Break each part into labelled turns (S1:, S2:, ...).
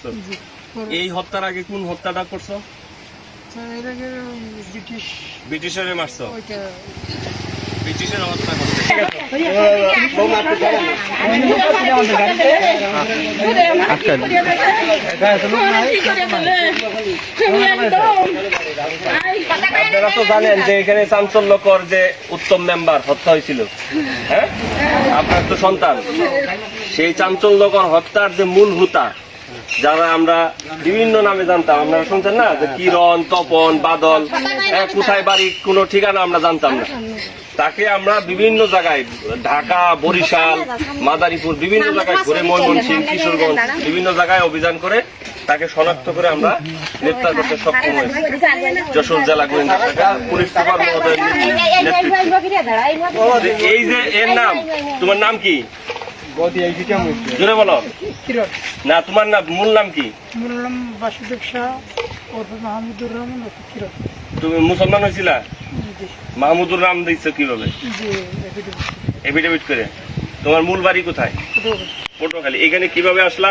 S1: আসছো এই হত্যার আগে কোন হত্যাটা করছ? ব্রিটিশের মারছো? ব্রিটিশের হত্যা করছে আপনারা তো জানেন যে এখানে চাঞ্চল্যকর যে উত্তম মেম্বার হত্যা হয়েছিল হ্যাঁ? আপনার তো সন্তান। সেই চাঞ্চল্যকর হত্যার যে মূল হুতা যারা আমরা বিভিন্ন নামে জানতাম আপনারা শুনছেন না যে কিরণ তপন বাদল হ্যাঁ, কোথায় বাড়ি কোনো ঠিকানা আমরা জানতাম না তাকে আমরা বিভিন্ন জায়গায় ঢাকা বরিশাল মাদারীপুর বিভিন্ন জায়গায় ঘুরে ময়মনসিংহ কিশোরগঞ্জ বিভিন্ন জায়গায় অভিযান করে তাকে শনাক্ত করে আমরা গ্রেপ্তার করতে সক্ষম হয়েছি যশোর জেলা গোয়েন্দা শাখা পুলিশ সুপার মহোদয়ের নেতৃত্বে এই যে এর নাম তোমার নাম কি জোরে বলো
S2: কিরণ
S1: না তোমার নাম মূল নাম কি?
S2: বললাম বাসুদেব শাহ ওরফে মাহমুদুর রহমান
S1: তুমি মুসলমান হয়েছিলা মাহমুদুর নাম দিচ্ছ কীভাবে? এফিডেভিট করে। তোমার মূল বাড়ি কোথায়? পটুয়াখালী। এখানে কীভাবে আসলা?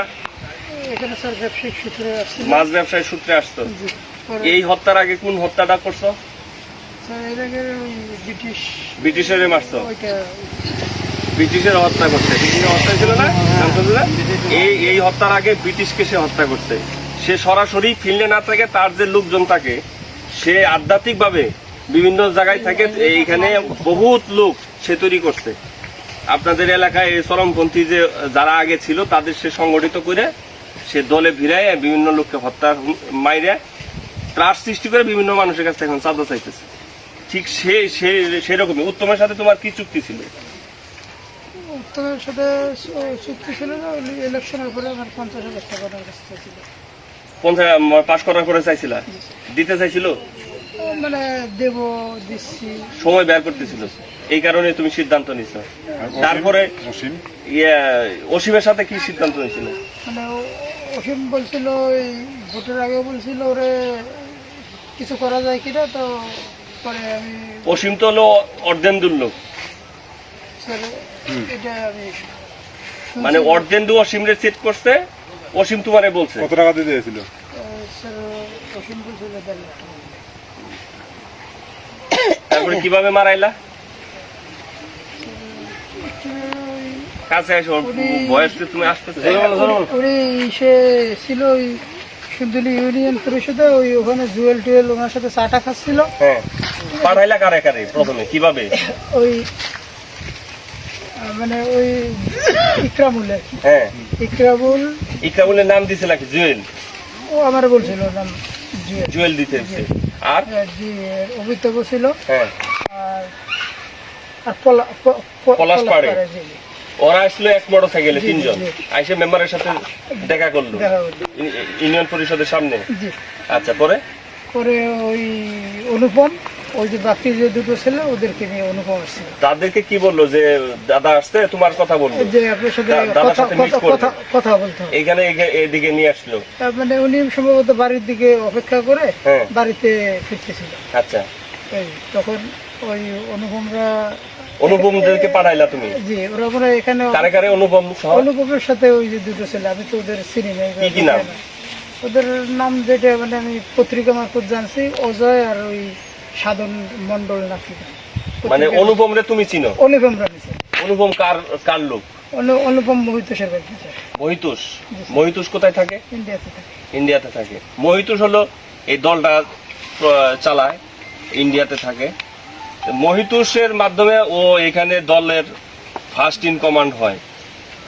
S2: এখানে স্যার ব্যবসায়িক সূত্রে আসছিল
S1: মাছ ব্যবসায় সূত্রে আসতো। এই হত্যার আগে কোন হত্যাটা করছ?
S2: স্যার এর আগে ব্রিটিশ
S1: ব্রিটিশের মারছো।
S2: ওইটা
S1: ব্রিটিশের হত্যা করছে। ব্রিটিশের হত্যা ছিল না? এই এই হত্যার আগে ব্রিটিশকে সে হত্যা করছে। সে সরাসরি ফিল্ডে না থাকে তার যে লোকজন থাকে, সে আধ্যাত্মিকভাবে বিভিন্ন জায়গায় থাকে, এইখানে বহুত লোক সে তৈরি করছে। আপনাদের এলাকায় এই চরমপন্থী যে, যারা আগে ছিল, তাদের সে সংগঠিত করে সে দলে ভিড়ায় বিভিন্ন লোককে হত্যা মাইরে ত্রাস সৃষ্টি করে বিভিন্ন মানুষের কাছে এখন চাঁদা চাইতেছে। ঠিক সে, সেরকমই। উত্তমের সাথে তোমার কি চুক্তি ছিল?
S2: উত্তমের সাথে চুক্তি ছিল না ইলেকশনের পরে আমার পঞ্চাশ হাজার টাকা ওনার কাছে ছিল
S1: পঞ্চায়েত পাশ করার পরে চাইছিলা? দিতে চাইছিল?
S2: মানে দেব দিচ্ছি।
S1: সময় বের করতেছিল। এই কারণে তুমি সিদ্ধান্ত নিছ। তারপরে ইয়ে, অসীমের সাথে কি সিদ্ধান্ত নিয়েছিল?
S2: মানে অসীম বলছিল এই ভোটের আগে বলছিল ওরে কিছু করা যায় কিনা? তো পরে আমি
S1: অসীম তো হলো অর্ধেন্দুর লোক।
S2: স্যার এটা আমি শুনছি।
S1: মানে অর্ধেন্দু অসীমরে সেট করছে অসীম তোমারে বলছে।
S3: কত টাকা দিতে দিয়েছিল?
S2: অসীম বলছিল
S1: তারপরে কীভাবে মারাইলা? কাছে আসো বয়সে তুমি আসতেছে।
S2: উনি সে ছিল ওই সুন্দরী ইউনিয়ন পরিষদে ওই ওখানে জুয়েল টুয়েল ওনার সাথে চাটা খাচ্ছিল।
S1: হ্যাঁ। পাঠাইলা কারে কারে প্রথমে? কীভাবে?
S2: ওই মানে ওই
S1: হ্যাঁ।
S2: ইকরামুল।
S1: ইকরামুলের নাম জুয়েল?
S2: ও আমার বলছিল নাম জুয়েল।
S1: জুয়েল দিতে আর?
S2: আর জি ছিল।
S1: হ্যাঁ।
S2: আর
S1: পলাশ পাড়ে। ওরা আসলো এক মোটর সাইকেলে তিনজন। আইসে মেম্বারের সাথে দেখা করল। ইউনিয়ন পরিষদের সামনে। আচ্ছা পরে?
S2: পরে ওই অনুপম ওই যে বাকি যে দুটো ছেলে ওদেরকে নিয়ে অনুপম আসছিল
S1: তাদেরকে কি বলল? যে দাদা আসতে তোমার কথা বলল?
S2: যে আপনার সাথে
S1: দাদার
S2: কথা
S1: সাথে meet
S2: কথা- কথা কথা বলতে
S1: এখানে এদিকে নিয়ে আসলো?
S2: মানে উনি সম্ভবত বাড়ির দিকে অপেক্ষা করে
S1: হ্যাঁ।
S2: বাড়িতে ফিরতেছিল।
S1: আচ্ছা।
S2: এই তখন ওই অনুপমরা
S1: অনুপমদেরকে পাঠাইলা তুমি?
S2: জি ওরা মনে এখানে
S1: কারে কারে অনুপম
S2: অনুপমের সাথে ওই যে দুটো ছেলে আমি তো ওদের চিনি না
S1: কি কি নাম?
S2: ওদের নাম যেটা মানে আমি পত্রিকা মারফত জানছি অজয় আর ওই সাধন মন্ডল নাকি?
S1: মানে অনুপম রে তুমি চিনো?
S2: অনুপম রানিছে
S1: অনুপম কার কার লোক?
S2: অনু- অনুপম মোহিত সেবার
S1: মহিতুষ? মহিতুষ কোথায় থাকে?
S2: ইন্ডিয়াতে থাকে।
S1: ইন্ডিয়াতে থাকে। মহিতুষ হলো এই দলটা চালায় ইন্ডিয়াতে থাকে। মহিতুষের মাধ্যমে ও এখানে দলের ফার্স্ট ইন কমান্ড হয়।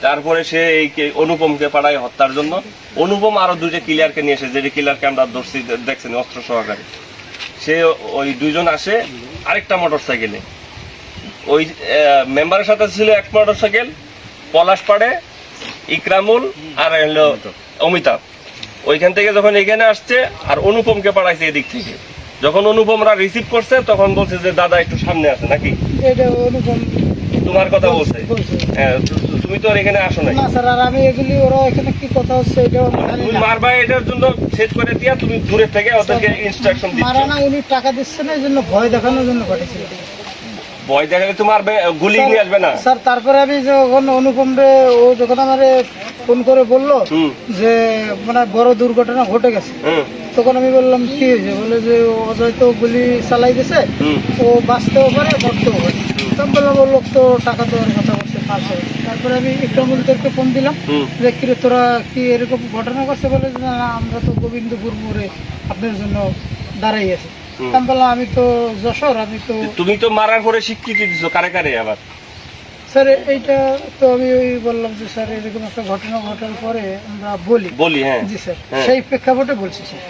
S1: তারপরে সে এই কে- অনুপমকে পাঠায় হত্যার জন্য। অনুপম আরও দুইটা কিলারকে নিয়ে এসে যে কিলারকে আমরা ধরছি দেখছেন অস্ত্র সহকারে। সে ওই দুইজন আসে আরেকটা মোটর সাইকেলে ওই মেম্বারের সাথে ছিল এক মোটর সাইকেল পলাশ পাড়ে, ইকরামুল আর হলো অমিতাভ। ওইখান থেকে যখন এখানে আসছে আর অনুপমকে পাড়াইছে এদিক থেকে। যখন অনুপমরা রিসিভ করছে, তখন বলছে যে, দাদা, একটু সামনে আছে নাকি?
S2: এটা অনুপম।
S1: তোমার কথা বলছে। হ্যাঁ তুমি তো আর এখানে আসো নাই।
S2: না স্যার আর আমি এগুলি ওরা এখানে কি কথা হচ্ছে আমি
S1: তুমি। মারবা এটার জন্য সেট করে দিয়া তুমি দূরে থেকে ওদেরকে ইনস্ট্রাকশন দিচ্ছ।
S2: মারা না উনি টাকা দিচ্ছে না এই জন্য ভয় দেখানোর জন্য পাঠিয়েছিল।
S1: ভয় দেখালে তোমার গুলি নিয়ে আসবে না।
S2: স্যার তারপরে আমি যখন অনুপম রে ও যখন আমার ফোন করে বলল যে মানে বড় দুর্ঘটনা ঘটে গেছে তখন আমি বললাম কি হয়েছে? বলে যে অজয় তো গুলি চালাই দিছে। ও বাঁচতেও পারে মরতেও পারে। তো আমি বললাম ও লোক তো টাকা দেওয়ার কথা বলছে পাঁচশো তারপরে আমি ইকরামুলদেরকে ফোন দিলাম যে কিরে তোরা কি এরকম ঘটনা করছে? বলে যে, না আমরা তো গোবিন্দপুর মোড়ে আপনার জন্য দাঁড়াই আছি। আমি বললাম আমি তো যশোর আমি তো
S1: তুমি তো মারার পরে স্বীকৃতি দিছো কারে কারে আবার?
S2: স্যার এইটা তো আমি ওই বললাম যে স্যার এরকম একটা ঘটনা ঘটার পরে আমরা বলি।
S1: বলি হ্যাঁ।
S2: জি স্যার।
S1: হ্যাঁ।
S2: সেই প্রেক্ষাপটে বলছি স্যার।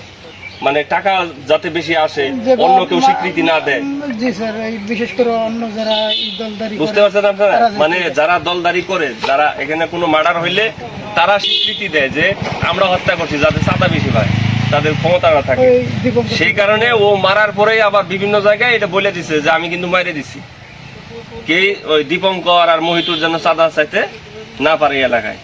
S1: মানে টাকা যাতে বেশি আসে অন্য কেউ স্বীকৃতি না দেয়।
S2: জি স্যার বিশেষ করে অন্য যারা দলদারি
S1: বুঝতে পারছেন আপনারা? মানে যারা দলদারি করে যারা এখানে কোনো মার্ডার হইলে তারা স্বীকৃতি দেয় যে আমরা হত্যা করছি যাতে চাঁদা বেশি পায় তাদের ক্ষমতা না থাকে। সেই কারণে ও মারার পরেই আবার বিভিন্ন জায়গায় এটা বলে দিছে যে আমি কিন্তু মাইরে দিছি। কে ওই দীপঙ্কর আর মহিতুর জন্য চাঁদা চাইতে না পারে এলাকায়।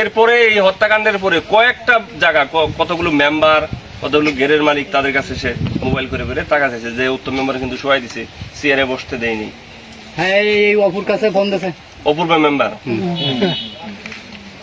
S1: এরপরে এই হত্যাকাণ্ডের পরে কয়েকটা জায়গা কতগুলো মেম্বার কতগুলো গেরের মালিক তাদের কাছে সে মোবাইল করে করে টাকা চাইছে। যে উত্তম মেম্বার কিন্তু সবাই দিছে চেয়ারে বসতে দেয়নি।
S3: হ্যাঁ এই- অপুর কাছে ফোন দিয়েছে
S1: অপূর্ব মেম্বার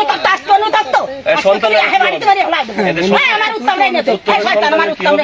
S1: এ, সন্তানের
S4: এনারা বলি
S1: এ, সন্তানের
S3: আমার উত্তম